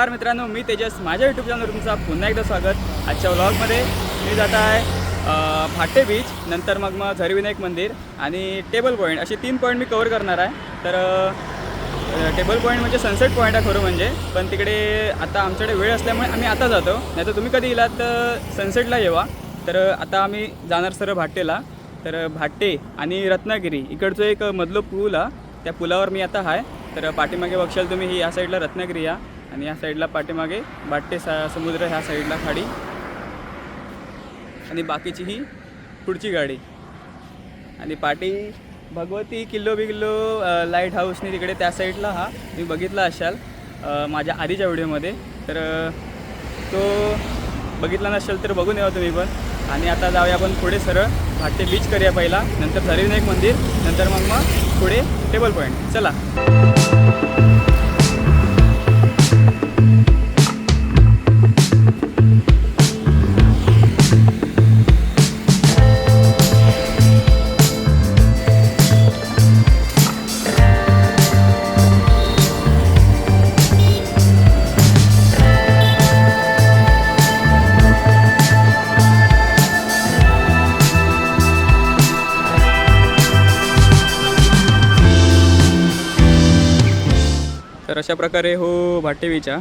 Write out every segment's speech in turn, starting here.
नमस्कार मित्रांनो मी तेजस. माझ्या यूट्यूब चॅनलवर तुमचा पुन्हा एकदा स्वागत. आजच्या व्लॉगमध्ये मी जात आहे फाटे भाटे बीच नंतर मग मग झरीविनायक मंदिर आणि टेबल पॉईंट असे तीन पॉईंट मी कवर करणार आहे. तर टेबल पॉईंट म्हणजे सनसेट पॉईंट आहे खरं म्हणजे. पण तिकडे आता आमच्याकडे वेळ असल्यामुळे आम्ही आता जातो. नाही तर तुम्ही कधी येलात तर सनसेटला येवा. तर आता आम्ही जाणार सर भाटेला. तर भाटे आणि रत्नागिरी इकडचं एक मधलं पूल आहे. त्या पुलावर मी आता आहे. तर पाठीमागे बघशाल तुम्ही ही या साईडला रत्नागिरी या. आणि या साईडला पाठीमागे बाट्टे सा समुद्र ह्या साईडला खाडी. आणि बाकीची ही पुढची गाडी. आणि पाटी भगवती किल्लो बिल्लो लाइट हाऊसनी तिकडे त्या साईडला हा. तुम्ही बघितला असाल माझ्या आधीच्या व्हिडिओमध्ये. तर तो बघितला नसेल तर बघून यावं तुम्ही पण. आणि आता जाऊया आपण पुढे सरळ. भाटे बीच करूया पहिला. नंतर एक मंदिर. नंतर मग मग पुढे टेबल पॉईंट चला. तर अशा प्रकारे हो भाटे बीच हा.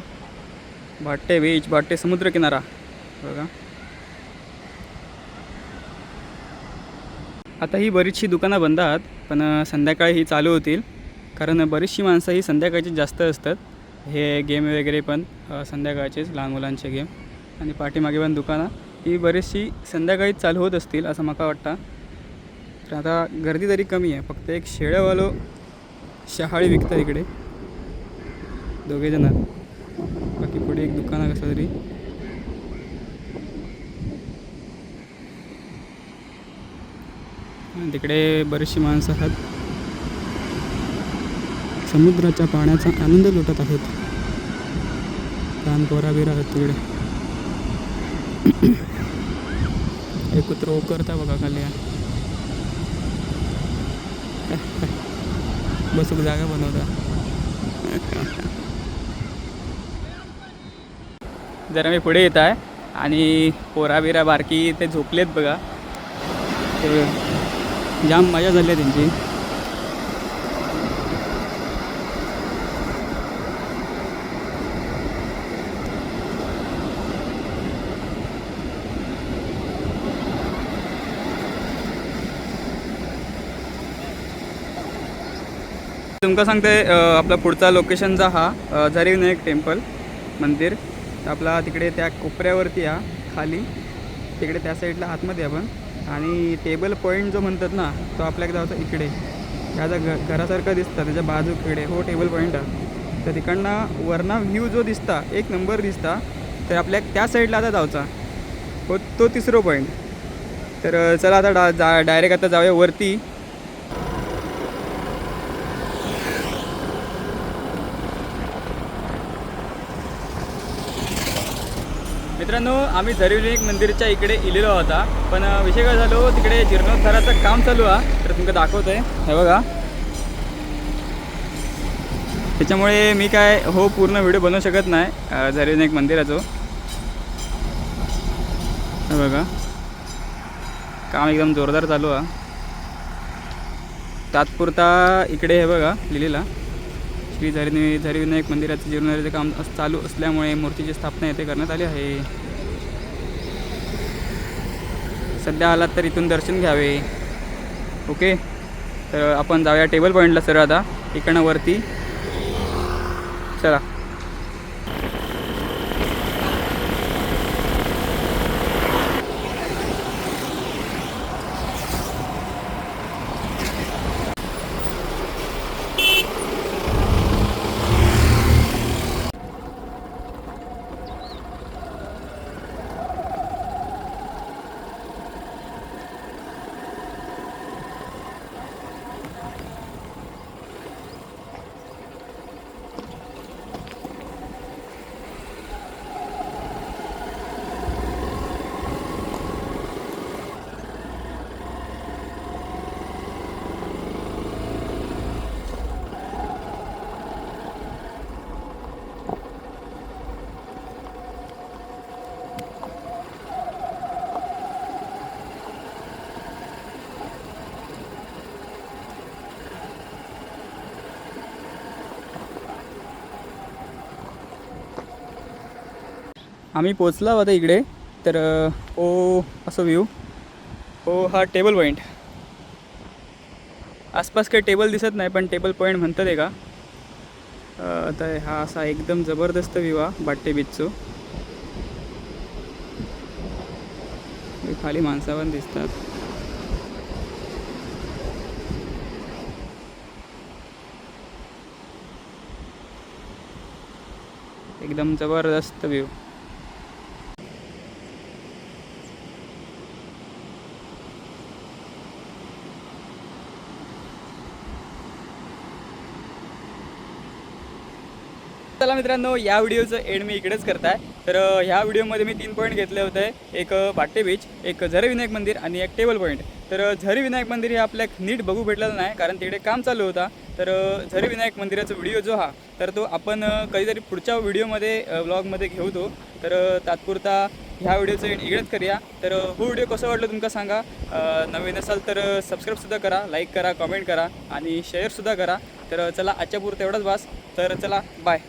भाटे बीच भाटे समुद्रकिनारा. बघा. आता ही बरीचशी दुकानं बंद आहात पण संध्याकाळी ही चालू होतील. कारण बरीचशी माणसं ही संध्याकाळची जास्त असतात. हे गेम वगैरे पण संध्याकाळचेच लहान मुलांचे गेम आणि पाठीमागे पण दुकानं. ही बरीचशी संध्याकाळीच चालू होत असतील असं मला वाटतं. तर आता गर्दी तरी कमी आहे. फक्त एक शेळ्यावालो शहाळी विकतात इकडे. दोघे जण. बाकी पुढे एक दुकान आहे कसं तरी. तिकडे बरीचशी माणसं आहेत. समुद्राच्या पाण्याचा आनंद लुटत आहेत. लहान पोरा बिरा आहेत तिकडे. एक कुत्र करता बघा खाली. बसूक जागा बनवता. जरा मी पुढे येत आहे. आणि पोराबिरा बारकी ते झोपलेत बघा. ते जाम मजा झाली आहे त्यांची. तुमका सांगते आपला पुढचा लोकेशनचा हा अ, झरीविनायक टेम्पल मंदिर. आपला तिकडे त्या कोपऱ्यावरती या खाली. तिकडे त्या साईडला आतमध्ये आपण. आणि टेबल पॉईंट जो म्हणतात ना तो आपल्याकडे जायचा इकडे. ह्याचा घ घरासारखा दिसता त्याच्या बाजूकडे हो टेबल पॉईंट तर तिकडनं वरना व्ह्यू जो दिसता एक नंबर दिसता तर आपल्या त्या साईडला आता जावचा. हो तो तिसरो पॉईंट तर चला आता डा जा डायरेक्ट आता जाऊया वरती. मित्रांनो आम्ही झरिवलिक मंदिरच्या इकडे इलेलो होता. पण विषय काय झालो तिकडे जीर्णोद्धाराचं काम चालू आहे. तर तुमचं दाखवतोय. हे बघा. त्याच्यामुळे मी काय हो पूर्ण व्हिडिओ बनवू शकत नाही झरिवलिक मंदिराचं. हे बघा. काम एकदम जोरदार चालू आहे. तात्पुरता इकडे हे बघा लिहिलेला. श्री झरी झरीविनायक मंदिराचे जीर्णोद्धाराचे काम चालू असल्यामुळे मूर्तीची स्थापना येथे करण्यात आली आहे. सध्या आलात तर इथून दर्शन घ्यावे. ओके? तर आपण जाऊया टेबल पॉईंटला सर आता. इकडनं वरती. चला. आम्ही पोचला होता इकडे. तर ओ असं व्ह्यू ओ हा टेबल पॉईंट आसपास काही टेबल दिसत नाही पण टेबल पॉईंट म्हणतात आहे का तर हा असा एकदम जबरदस्त व्ह्यू हा बाट्टे बीचचो खाली माणसं पण दिसतात. एकदम जबरदस्त व्ह्यू चला मित्रांनो या व्हिडिओचं एंड मी इकडेच करताय. तर ह्या व्हिडिओमध्ये मी तीन पॉईंट घेतले होते. एक अ, बीच एक झरविनायक मंदिर आणि एक टेबल पॉईंट तर झरीविनायक मंदिर हे आपल्या नीट बघू भेटलेलं नाही कारण तिकडे काम चालू होता. तर झरीविनायक मंदिराचा व्हिडिओ जो हा तर तो आपण कधीतरी पुढच्या व्हिडिओमध्ये व्लॉगमध्ये घेऊ तो. तर तात्पुरता ह्या व्हिडिओचं एंड इकडेच करूया. तर हो व्हिडिओ कसं वाटलं तुमका सांगा. नवीन असाल तर सबस्क्राईबसुद्धा करा लाईक करा कॉमेंट करा आणि शेअरसुद्धा करा. तर चला आजच्या पुरतं एवढंच वास तर चला बाय